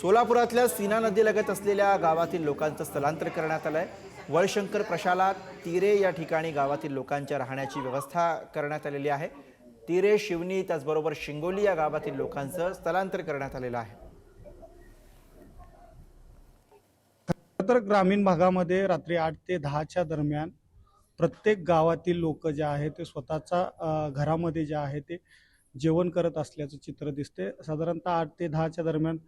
सोलापुरातल्या सीना नदीलगत असलेल्या गावातील लोकांचं स्थलांतर करण्यात आलं आहे वळशंकर प्रशाला तिरे या ठिकाणी गावातील लोकांच्या राहण्याची व्यवस्था करण्यात आलेली आहे. तिरे शिवनी त्याचबरोबर शिंगोली या गावातील लोकांचं स्थलांतर करण्यात आलेलं आहे. तर ग्रामीण भागामध्ये रात्री आठ ते दहाच्या दरम्यान प्रत्येक गावातील लोक जे आहे ते स्वतःचा घरामध्ये जे आहे ते जेवण करत असल्याचं चित्र दिसते. साधारणतः आठ ते दहाच्या दरम्यान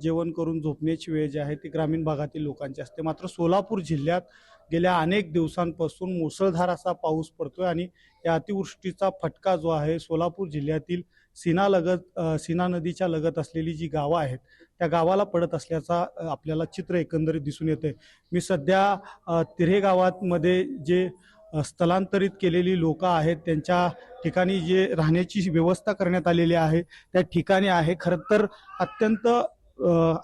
जेवण करून झोपण्याची वेळ जी आहे ती ग्रामीण भागातील लोकांची असते. मात्र सोलापूर जिल्ह्यात गेल्या अनेक दिवसांपासून मुसळधार असा पाऊस पडतोय आणि या अतिवृष्टीचा फटका जो आहे सोलापूर जिल्ह्यातील सीना लगत सीना नदीच्या लगत असलेली जी गावं आहेत त्या गावाला पडत असल्याचा आपल्याला चित्र एकंदरीत दिसून येते मी सध्या तिरे गावात मध्ये जे स्थलांतरित केलेली लोक आहेत त्यांच्या ठिकाणी जे राहण्याची व्यवस्था करण्यात आलेली आहे त्या ठिकाणी आहे. खरं तर अत्यंत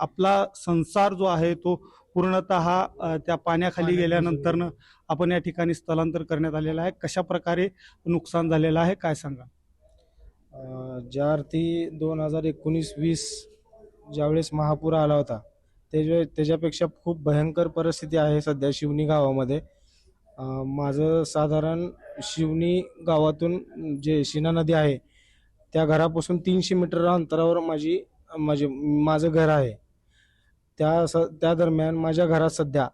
आपला संसार जो आहे तो पूर्णतः त्या पाण्याखाली गेल्यानंतरनं आपण या ठिकाणी स्थलांतर करण्यात आलेलं आहे. कशा प्रकारे नुकसान झालेलं आहे काय सांगा? अ, ज्या अर्थी दोन हजार एकोणीस वीस ज्यावेळेस महापूर आला होता त्याच्या त्याच्यापेक्षा खूप भयंकर परिस्थिती आहे सध्या शिवनी गावामध्ये. माझं साधारण शिवनी गावातून जे शिना नदी आहे त्या घरापासून तीनशे मीटर अंतरावर माझी माझे माझं घर आहे. त्या स त्या दरम्यान माझ्या घरात सध्या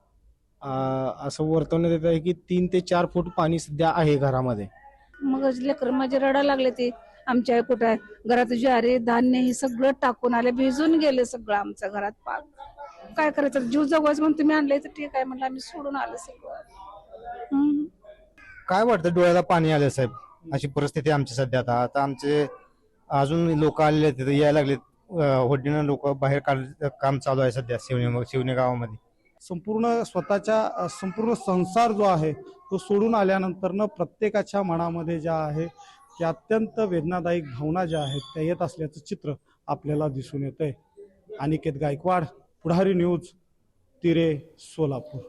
असं वर्तवण्यात येत आहे की तीन ते चार फूट पाणी सध्या आहे घरामध्ये. मग लेकर माझे रडायला लागले ते. आमच्या कुठं आहे? घरात ज्वारी धान्य हे सगळं टाकून आले भिजून गेले सगळं आमच्या घरात. पाक. काय करायचं? जीव जगवायचं म्हणून तुम्ही आणलंय तर ठीक आहे म्हणलं आम्ही सोडून आलो सगळं. हम्म. काय वाटतं डोळ्याला पाणी आलं साहेब? अशी परिस्थिती आहे आमची सध्या आता. आता आमचे अजून लोक आलेले आहेत तिथे यायला लागलेत. होडीनं लोक बाहेर काढ काम चालू आहे सध्या शिवणे शिवणे गावामध्ये. संपूर्ण स्वतःच्या अ, संपूर्ण संसार जो आहे तो सोडून आल्यानंतरनं प्रत्येकाच्या मनामध्ये ज्या आहे त्या अत्यंत वेदनादायक भावना ज्या आहेत त्या येत असल्याचं चित्र आपल्याला दिसून येतंय. अनिकेत गायकवाड पुढारी न्यूज तिरे सोलापूर.